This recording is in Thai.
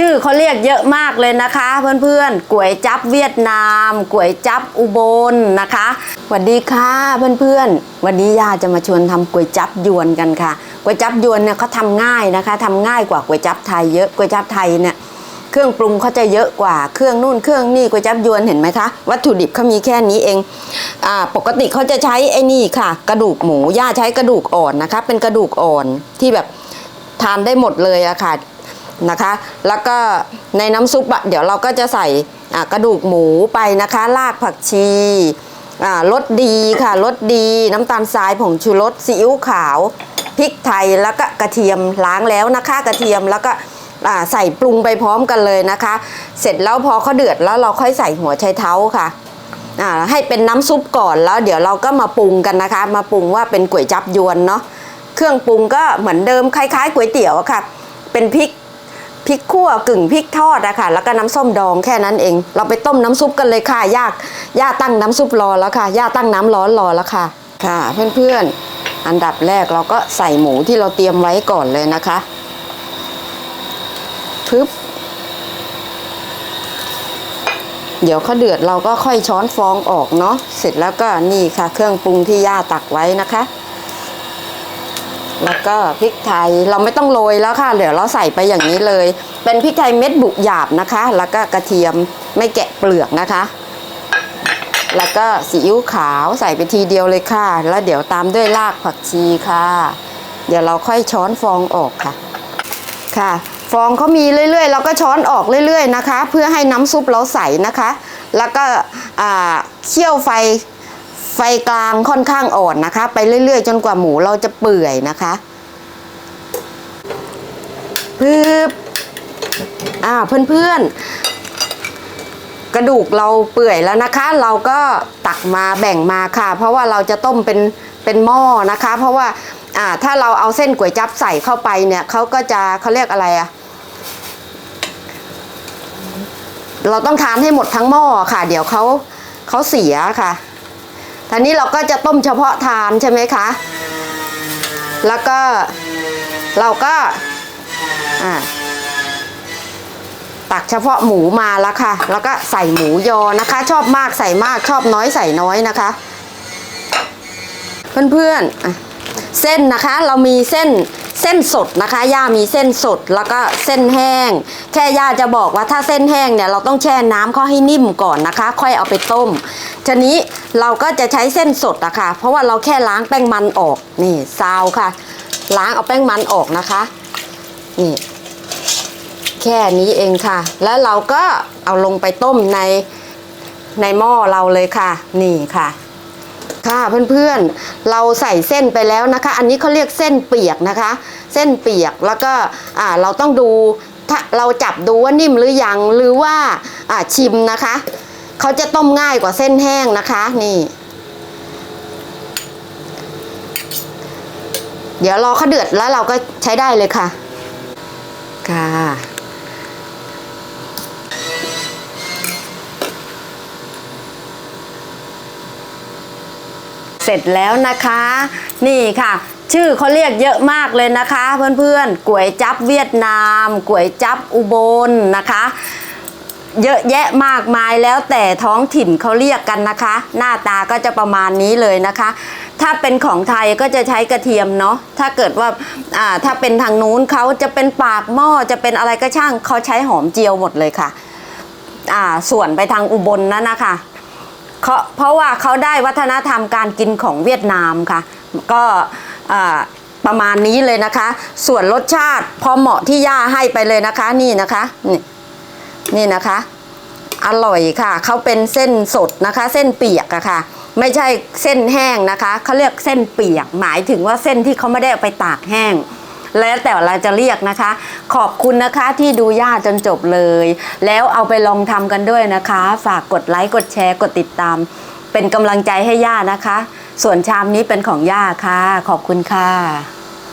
ชื่อเขาเรียกเยอะมากเลยนะคะ เพื่อนๆก๋วยจับเวียดนามก๋วยจับอุบลนะคะสวัสดีค่ะเพื่อนๆ วันนี้ย่าจะมาชวนทำก๋วยจับยวนกันค่ะก๋วยจับยวนเนี่ยเขาทำง่ายนะคะทำง่ายกว่าก๋วยจับไทยเยอะก๋วยจับไทยเนี่ยเครื่องปรุงเขาจะเยอะกว่าเครื่องนู่นเครื่องนี่ก๋วยจับยวนเห็นไหมคะ วัตถุดิบเขามีแค่นี้เองอ่าปกติเขาจะใช้ไอ้นี่ค่ะ กระดูกหมูย่าใช้กระดูกอ่อนนะคะ เป็นกระดูกอ่อนที่แบบทานได้หมดเลยอะค่ะ นะคะ แล้วก็ในน้ำซุปอะเดี๋ยวเราก็จะใส่กระดูกหมูไปนะคะรากผักชีรสดีค่ะรสดีน้ำตาลทรายผงชูรสซีอิ๊วขาวพริกไทยแล้วก็กระเทียมล้างแล้วนะคะ กระเทียมแล้วก็ใส่ปรุงไปพร้อมกันเลยนะคะ เสร็จแล้วพอเขาเดือดแล้วเราค่อยใส่หัวไชเท้าค่ะให้เป็นน้ำซุปก่อนแล้วเดี๋ยวเราก็มาปรุงกันนะคะ มาปรุงว่าเป็นก๋วยจับยวนเนาะเครื่องปรุงก็เหมือนเดิมคล้ายๆก๋วยเตี๋ยวค่ะ เป็นพริก พริกขั่วกึ่งพริกทอดอะค่ะ แล้วก็น้ำส้มดองแค่นั้นเอง เราไปต้มน้ำซุปกันเลยค่ะย่าย่าตั้งน้ำซุปรอแล้วค่ะย่าตั้งน้ำร้อนรอแล้วค่ะ ค่ะ เพื่อนๆ อันดับแรกเราก็ใส่หมูที่เราเตรียมไว้ก่อนเลยนะคะพึบเดี๋ยวเขาเดือดเราก็ค่อยช้อนฟองออกเนาะเสร็จแล้วก็นี่ค่ะ เครื่องปรุงที่ย่าตักไว้นะคะ แล้วก็พริกไทยเราไม่ต้องโรยแล้วค่ะเดี๋ยวเราใส่ไปอย่างนี้เลย เป็นพริกไทยเม็ดบุกหยาบนะคะ แล้วก็กระเทียมไม่แกะเปลือกนะคะ แล้วก็ซีอิ๊วขาวใส่ไปทีเดียวเลยค่ะ แล้วเดี๋ยวตามด้วยรากผักชีค่ะ เดี๋ยวเราค่อยช้อนฟองออกค่ะ ค่ะ ฟองเขามีเรื่อยๆเราก็ช้อนออกเรื่อย ๆนะคะ เพื่อให้น้ำซุปเราใสนะคะ แล้วก็เคี่ยวไฟ ฟกลางค่อนข้างอ่อนนะคะ ไปเรื่อย ๆ จนกว่าหมูเราจะเปื่อยนะคะปึ๊บอ่าเพื่อนๆ กระดูกเราเปื่อยแล้วนะคะ เราก็ตักมาแบ่งมาค่ะ เพราะว่าเราจะต้มเป็นเป็นหม้อนะคะ เพราะว่าอ่าถ้าเราเอาเส้นก๋วยจั๊บใส่เข้าไปเนี่ยเขาก็จะเขาเรียกอะไรอะเราต้องทานให้หมดทั้งหม้อค่ะ เดี๋ยวเขาเขาเสียค่ะ ทีนี้เราก็จะต้มเฉพาะทานใช่ไหมคะ แล้วก็เราก็ตักเฉพาะหมูมาแล้วค่ะ แล้วก็ใส่หมูยอนะคะ ชอบมากใส่มากชอบน้อยใส่น้อยนะคะ เพื่อนๆอะเส้นนะคะเรามีเส้น เส้นสดนะคะ ย่ามีเส้นสดแล้วก็เส้นแห้ง แค่ย่าจะบอกว่าถ้าเส้นแห้งเนี่ยเราต้องแช่น้ำเขาให้นิ่มก่อนนะคะ ค่อยเอาไปต้มทีนี้เราก็จะใช้เส้นสดอะค่ะเพราะว่าเราแค่ล้างแป้งมันออกนี่ซาวค่ะ ล้างเอาแป้งมันออกนะคะนี่แค่นี้เองค่ะ แล้วเราก็เอาลงไปต้มในในหม้อเราเลยค่ะ นี่ค่ะ ค่ะเพื่อนๆเราใส่เส้นไปแล้วนะคะ อันนี้เขาเรียกเส้นเปียกนะคะ เส้นเปียกแล้วก็อ่าเราต้องดูถ้าเราจับดูว่านิ่มหรือยังหรือว่าอ่าชิมนะคะเขาจะต้มง่ายกว่าเส้นแห้งนะคะนี่ เดี๋ยวรอเขาเดือดแล้วเราก็ใช้ได้เลยค่ะค่ะ เสร็จแล้วนะคะ นี่ค่ะ ชื่อเขาเรียกเยอะมากเลยนะคะ เพื่อนๆก๋วยจับเวียดนามก๋วยจับอุบลนะคะ เยอะแยะมากมายแล้วแต่ท้องถิ่นเขาเรียกกันนะคะ หน้าตาก็จะประมาณนี้เลยนะคะ ถ้าเป็นของไทยก็จะใช้กระเทียมเนาะถ้าเกิดว่าอ่าถ้าเป็นทางนู้นเขาจะเป็นปากหม้อจะเป็นอะไรก็ช่างเขาใช้หอมเจียวหมดเลยค่ะอ่าส่วนไปทางอุบลนั่นนะคะ เขาเพราะว่าเขาได้วัฒนธรรมการกินของเวียดนามค่ะ ก็ประมาณนี้เลยนะคะ ส่วนรสชาติพอเหมาะที่ย่าให้ไปเลยนะคะ นี่นะคะนี่นี่นะคะ อร่อยค่ะเขาเป็นเส้นสดนะคะ เส้นเปียกอะค่ะ ไม่ใช่เส้นแห้งนะคะเขาเรียกเส้นเปียก หมายถึงว่าเส้นที่เขาไม่ได้เอาไปตากแห้ง แล้วแต่เราจะเรียกนะคะ ขอบคุณนะคะที่ดูย่าจนจบเลย แล้วเอาไปลองทำกันด้วยนะคะ ฝากกดไลค์กดแชร์กดติดตาม เป็นกำลังใจให้ย่านะคะ ส่วนชามนี้เป็นของย่าค่ะ ขอบคุณค่ะ